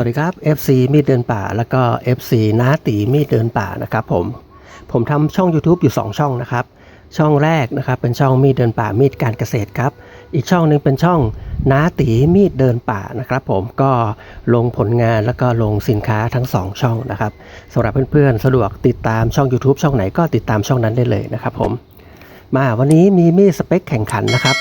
วัสดีครับ FC มีดเดินป่า แล้วก็ FC น้าตีมีดเดินป่านะครับผม ผมทำช่อง YouTube อยู่ 2 ช่องนะครับ ช่องแรกนะครับเป็นช่องมีดเดินป่ามีดการเกษตรครับ อีกช่องหนึ่งเป็นช่องน้าตีมีดเดินป่านะครับผมก็ลงผลงานแล้วก็ลงสินค้าทั้ง 2 ช่องนะครับสำหรับเพื่อนๆ สะดวกติดตามช่อง YouTube ช่องไหนก็ติดตามช่องนั้นได้เลยนะครับผมมาวันนี้มีมีดสเปคแข่งขันนะครับ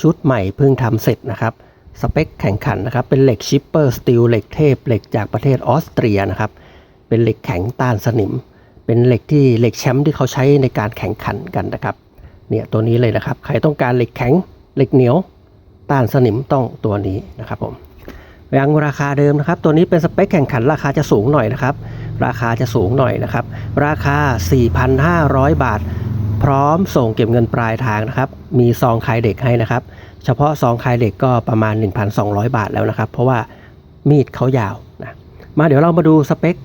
ชุดใหม่เพิ่งทำเสร็จนะครับ สเปคแข่งขันนะครับ เป็นเหล็กชิปเปอร์สตีลเหล็กเทพเหล็กจากประเทศออสเตรียนะครับ เป็นเหล็กแข็งต้านสนิม เป็นเหล็กที่เหล็กแชมป์ที่เขาใช้ในการแข่งขันกันนะครับ เนี่ยตัวนี้เลยนะครับ ใครต้องการเหล็กแข็งเหล็กเหนียว ต้านสนิมต้องตัวนี้นะครับผมยังราคาเดิมนะครับ ตัวนี้เป็นสเปคแข่งขันราคาจะสูงหน่อยนะครับ ราคาจะสูงหน่อยนะครับ ราคา 4,500 บาท พร้อมส่งเก็บเงินปลายทางนะครับ มีซองคายเด็กให้นะครับ เฉพาะซองคายเด็กก็ประมาณ 1,200 บาทแล้วนะครับ เพราะว่ามีดเขายาวนะมาเดี๋ยวเรามาดูสเปค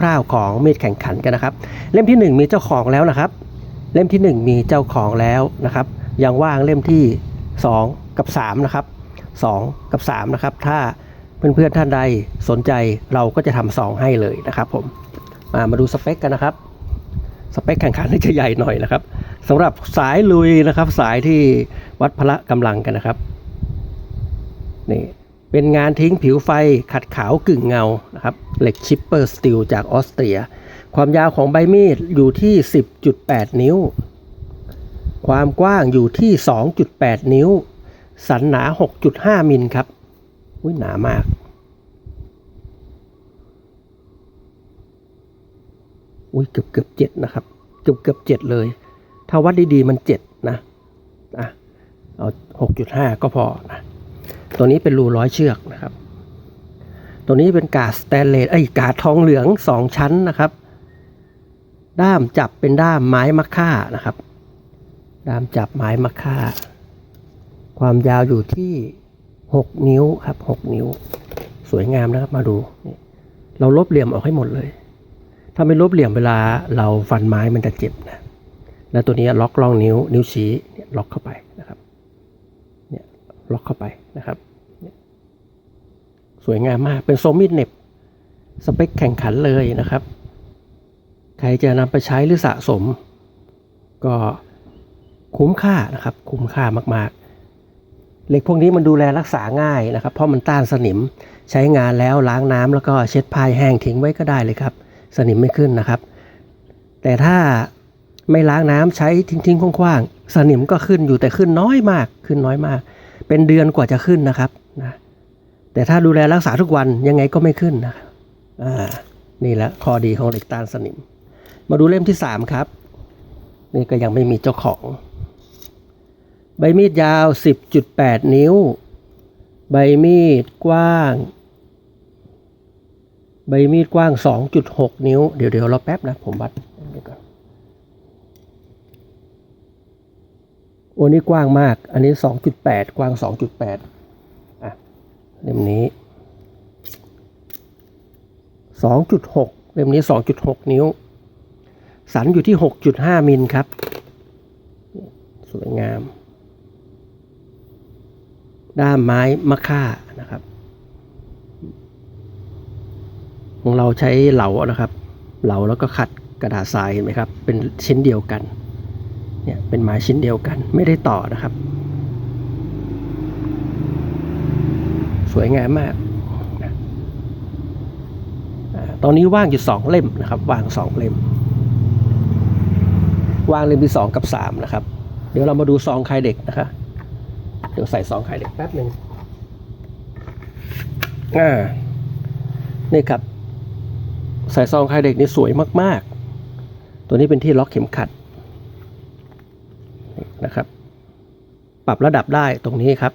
คร่าวๆของมีดแข่งขันกันนะครับ เล่มที่ 1 มีเจ้าของแล้วนะครับ เล่มที่ 1 มีเจ้าของแล้วนะครับ ยังว่างเล่มที่ 2 กับ3นะครับ2กับ3นะครับถ้าเพื่อนๆท่านใดสนใจเราก็จะทำซองให้เลยนะครับผมมามาดูสเปคกันนะครับ สเปคแข่งขันนี่จะใหญ่หน่อยนะครับ สำหรับสายลุยนะครับ สายที่วัดพละกำลังกันนะครับนี่เป็นงานทิ้งผิวไฟขัดขาวกึ่งเงานะครับเหล็กชิปเปอร์สตีลจากออสเตรีย ความยาวของใบมีดอยู่ที่ 10.8 นิ้ว ความกว้างอยู่ที่ 2.8 นิ้ว สันหนา 6.5 มิลครับอุ้ยหนามากอุ้ยเกือบเกือบเจ็ดนะครับ เกือบเกือบเจ็ดเลย ถ้าวัดดีๆมันเจ็ดนะอะเอาหกจุดห้าก็พอนะตัวนี้เป็นรูร้อยเชือกนะครับ ตัวนี้เป็นกาดสแตนเลสไอ้ยกาดทองเหลืองสองชั้นนะครับ ด้ามจับเป็นด้ามไม้มะค่านะครับ ด้ามจับไม้มะค่า ความยาวอยู่ที่หกนิ้วครับหกนิ้ว สวยงามนะครับมาดู เราลบเหลี่ยมออกให้หมดเลย ถ้าไม่ลบเหลี่ยมเวลาเราฟันไม้มันจะเจ็บนะ แล้วตัวนี้ล็อกล่องนิ้วนิ้วชี้เนี่ยล็อกเข้าไปนะครับเนี่ยล็อกเข้าไปนะครับ สวยงามมากเป็นโซมิดเน็บสเปคแข่งขันเลยนะครับ ใครจะนำไปใช้หรือสะสม ก็คุ้มค่านะครับ คุ้มค่ามากๆ เหล็กพวกนี้มันดูแลรักษาง่ายนะครับ เพราะมันต้านสนิมใช้งานแล้วล้างน้ำแล้วก็เช็ดพายแห้งทิ้งไว้ก็ได้เลยครับ สนิมไม่ขึ้นนะครับ แต่ถ้า ไม่ล้างน้ำใช้ทิ้งๆคว้างๆสนิมก็ขึ้นอยู่แต่ขึ้นน้อยมากขึ้นน้อยมาก เป็นเดือนกว่าจะขึ้นนะครับนะแต่ถ้าดูแลรักษาทุกวันยังไงก็ไม่ขึ้นนะครับอ่านี่แหละข้อดีของเหล็กต้านสนิม มาดูเล่มที่สามครับ นี่ก็ยังไม่มีเจ้าของ ใบมีดยาว 10.8 นิ้ว ใบมีดกว้าง ใบมีดกว้าง 2.6 นิ้ว เดี๋ยวเดี๋ยวเราแป๊บนะผมวัดเดี๋ยวก่ อนโอ้นี่กว้างมาก อันนี้ 2.8 กว้าง 2.8 อะเล่มนี้ 2.6 เล่มนี้ 2.6 นิ้ว สันอยู่ที่ 6.5 มิลครับ สวยงาม ด้ามไม้มะค่านะครับ ของเราใช้เหลานะครับ เหลาแล้วก็ขัดกระดาษทรายเห็นไหมครับ เป็นชิ้นเดียวกัน เนี่ยเป็นไม้ชิ้นเดียวกันไม่ได้ต่อนะครับ สวยงามมากตอนนี้ว่างอยู่สองเล่มนะครับว่างสองเล่ม วางเล่มที่สองกับสามนะครับ เดี๋ยวเรามาดูซองใครเด็กนะครับเดี๋ยวใส่ซองไข่เด็กแป๊บหนึ่งอ่านี่ครับ ใส่ซองไข่เด็กนี่สวยมาก ๆ ตัวนี้เป็นที่ล็อกเข็มขัด นะครับ ปรับระดับได้ตรงนี้ครับ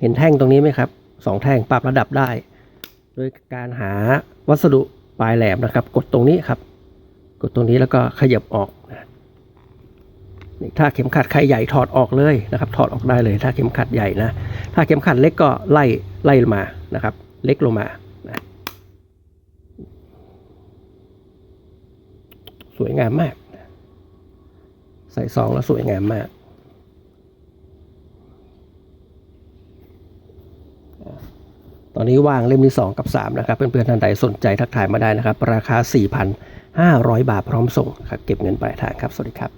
เห็นแท่งตรงนี้ไหมครับสองแท่งปรับระดับได้ โดยการหาวัสดุปลายแหลมนะครับ กดตรงนี้ครับ กดตรงนี้แล้วก็ขยับออกนะนี่ถ้าเข็มขัดใครใหญ่ถอดออกเลยนะครับ ถอดออกได้เลย ถ้าเข็มขัดใหญ่นะ ถ้าเข็มขัดเล็กก็ไล่ไล่ลงมานะครับ เล็กลงมานะสวยงามมาก ใส่ซองแล้วสวยงามมาก ตอนนี้ว่างเล่มที่ 2 กับ 3 นะครับ เพื่อนๆท่านใดสนใจทักทายมาได้นะครับ ราคา 4,500 บาทพร้อมส่งครับเก็บเงินปลายทางครับ สวัสดีครับ